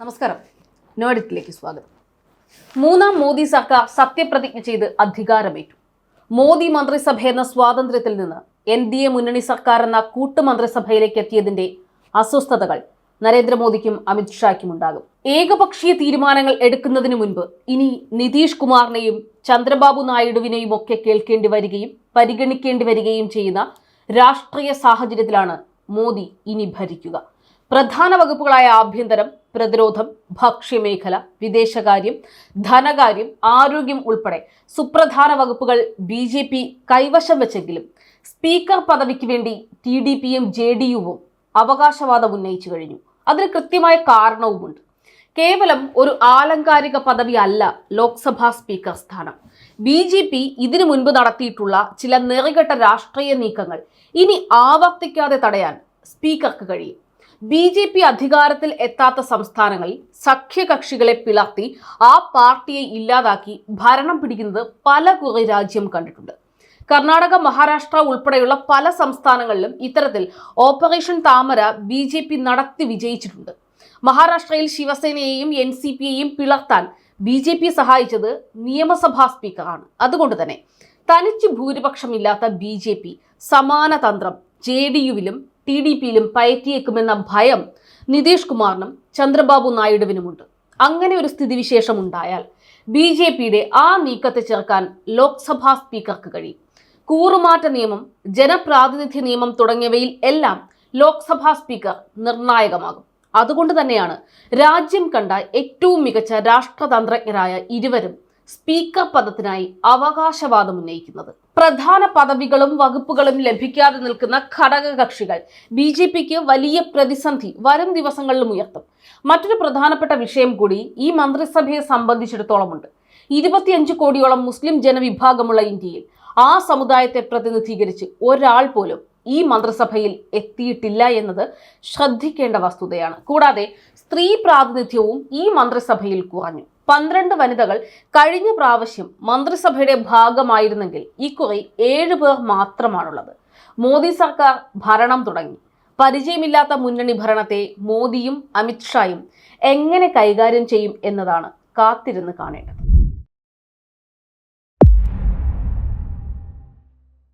നമസ്കാരം. നോഡിറ്റിലേക്ക് സ്വാഗതം. മൂന്നാം മോദി സർക്കാർ സത്യപ്രതിജ്ഞ ചെയ്ത് അധികാരമേറ്റു. മോദി മന്ത്രിസഭ എന്ന സ്വാതന്ത്ര്യത്തിൽ നിന്ന് എൻ ഡി എ മുന്നണി സർക്കാർ എന്ന കൂട്ടുമന്ത്രിസഭയിലേക്ക് എത്തിയതിന്റെ അസ്വസ്ഥതകൾ നരേന്ദ്രമോദിക്കും അമിത്ഷായ്ക്കും ഉണ്ടാകും. ഏകപക്ഷീയ തീരുമാനങ്ങൾ എടുക്കുന്നതിന് മുൻപ് ഇനി നിതീഷ് കുമാറിനെയും ചന്ദ്രബാബു നായിഡുവിനെയും ഒക്കെ കേൾക്കേണ്ടി വരികയും പരിഗണിക്കേണ്ടി വരികയും ചെയ്യുന്ന രാഷ്ട്രീയ സാഹചര്യത്തിലാണ് മോദി ഇനി ഭരിക്കുക. പ്രധാന വകുപ്പുകളായ ആഭ്യന്തരം പ്രതിരോധം ഭക്ഷ്യമേഖല വിദേശകാര്യം ധനകാര്യം ആരോഗ്യം ഉൾപ്പെടെ സുപ്രധാന വകുപ്പുകൾ ബി ജെ പി കൈവശം വെച്ചെങ്കിലും സ്പീക്കർ പദവിക്ക് വേണ്ടി ടി ഡി പിയും ജെ ഡി യുവും അവകാശവാദം ഉന്നയിച്ചു കഴിഞ്ഞു. അതിന് കൃത്യമായ കാരണവുമുണ്ട്. കേവലം ഒരു ആലങ്കാരിക പദവി അല്ല ലോക്സഭാ സ്പീക്കർ സ്ഥാനം. ബി ജെ പി ഇതിനു മുൻപ് നടത്തിയിട്ടുള്ള ചില നെറികെട്ട രാഷ്ട്രീയ നീക്കങ്ങൾ ഇനി ആവർത്തിക്കാതെ തടയാൻ സ്പീക്കർക്ക് കഴിയും. ബി ജെ പി അധികാരത്തിൽ എത്താത്ത സംസ്ഥാനങ്ങളിൽ സഖ്യകക്ഷികളെ പിളർത്തി ആ പാർട്ടിയെ ഇല്ലാതാക്കി ഭരണം പിടിക്കുന്നത് പല കുറെ രാജ്യം കണ്ടിട്ടുണ്ട്. കർണാടക മഹാരാഷ്ട്ര ഉൾപ്പെടെയുള്ള പല സംസ്ഥാനങ്ങളിലും ഇത്തരത്തിൽ ഓപ്പറേഷൻ താമര ബി ജെ പി നടത്തി വിജയിച്ചിട്ടുണ്ട്. മഹാരാഷ്ട്രയിൽ ശിവസേനയെയും എൻ സി പിയെയും പിളർത്താൻ ബി ജെ പി സഹായിച്ചത് നിയമസഭാ സ്പീക്കറാണ്. അതുകൊണ്ട് തന്നെ തനിച്ച് ഭൂരിപക്ഷമില്ലാത്ത ബി ജെ പി സമാന തന്ത്രം ജെ ഡി യുവിലും ടി ഡി പിയിലും പയറ്റിയേക്കുമെന്ന ഭയം നിതീഷ് കുമാറിനും ചന്ദ്രബാബു നായിഡുവിനുമുണ്ട്. അങ്ങനെ ഒരു സ്ഥിതിവിശേഷം ഉണ്ടായാൽ ബി ജെ പിയുടെ ആ നീക്കത്തെ ചേർക്കാൻ ലോക്സഭാ സ്പീക്കർക്ക് കഴിയും. കൂറുമാറ്റ നിയമം ജനപ്രാതിനിധ്യ നിയമം തുടങ്ങിയവയിൽ എല്ലാം ലോക്സഭാ സ്പീക്കർ നിർണായകമാകും. അതുകൊണ്ട് തന്നെയാണ് രാജ്യം കണ്ട ഏറ്റവും മികച്ച രാഷ്ട്രതന്ത്രജ്ഞരായ ഇരുവരും സ്പീക്കർ പദത്തിനായി അവകാശവാദം ഉന്നയിക്കുന്നത്. പ്രധാന പദവികളും വകുപ്പുകളും ലഭിക്കാതെ നിൽക്കുന്ന ഘടകകക്ഷികൾ ബി ജെ പിക്ക് വലിയ പ്രതിസന്ധി വരും ദിവസങ്ങളിലും ഉയർത്തും. മറ്റൊരു പ്രധാനപ്പെട്ട വിഷയം കൂടി ഈ മന്ത്രിസഭയെ സംബന്ധിച്ചിടത്തോളമുണ്ട്. ഇരുപത്തിയഞ്ച് കോടിയോളം മുസ്ലിം ജനവിഭാഗമുള്ള ഇന്ത്യയിൽ ആ സമുദായത്തെ പ്രതിനിധീകരിച്ച് ഒരാൾ പോലും ഈ മന്ത്രിസഭയിൽ എത്തിയിട്ടില്ല എന്നത് ശ്രദ്ധിക്കേണ്ട വസ്തുതയാണ്. കൂടാതെ സ്ത്രീ പ്രാതിനിധ്യവും ഈ മന്ത്രിസഭയിൽ കുറഞ്ഞു. പന്ത്രണ്ട് വനിതകൾ കഴിഞ്ഞ പ്രാവശ്യം മന്ത്രിസഭയുടെ ഭാഗമായിരുന്നെങ്കിൽ ഇക്കുറി ഏഴ് പേർ മാത്രമാണുള്ളത്. മോദി സർക്കാർ ഭരണം തുടങ്ങി. പരിചയമില്ലാത്ത മുന്നണി ഭരണത്തെ മോദിയും അമിത്ഷായും എങ്ങനെ കൈകാര്യം ചെയ്യും എന്നതാണ് കാത്തിരുന്ന് കാണേണ്ടത്.